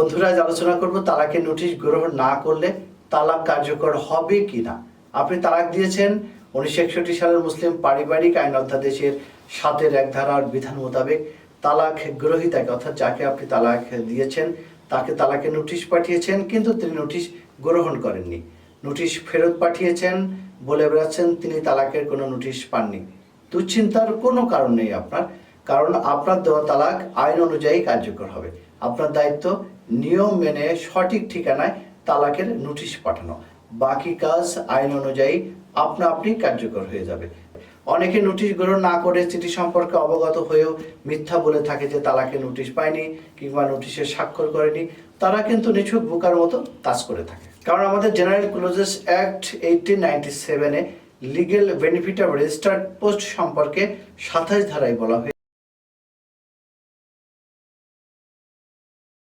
বন্ধুরা আলোচনা করব তালাকে নোটিশ গ্রহণ না করলে তালাক কার্যকর হবে কি না আপনি তালাক দিয়েছেন, উনিশশো একষট্টি সালের মুসলিম পারিবারিক আইন অধ্যাদেশের সাতের এক ধারার বিধান মোতাবেক তালাক গ্রহীতাকে, অর্থাৎ যাকে আপনি তালাক দিয়েছেন, তাকে তালাকের নোটিশ পাঠিয়েছেন, কিন্তু তিনি নোটিশ গ্রহণ করেননি। নোটিশ ফেরত পাঠিয়েছেন বলে বেড়াচ্ছেন তিনি তালাকের কোনো নোটিশ পাননি। দুশ্চিন্তার কোনো কারণ নেই আপনার। কারণ আপনার দেওয়া তালাক আইন অনুযায়ী কার্যকর হবে। আপনার দায়িত্ব নিয়ম মেনে সঠিক ঠিকানায় তালাকের নোটিশ পাঠানো। বাকি কাজ আইন অনুযায়ী আপনা আপনি কার্যকর হয়ে যাবে। অনেকে নোটিশ গ্রহণ না করে চিঠি সম্পর্কে অবগত হয়েও মিথ্যা বলে থাকে যে তালাকে নোটিশ পায়নি কিংবা নোটিশে স্বাক্ষর করেনি। তারা কিন্তু নিছক বোকার মতো কাজ করে থাকে। কারণ আমাদের General Clauses Act eighteen ninety সেভেনে legal benefit of registered post সম্পর্কে সাতাশ ধারায় বলা হয়েছে।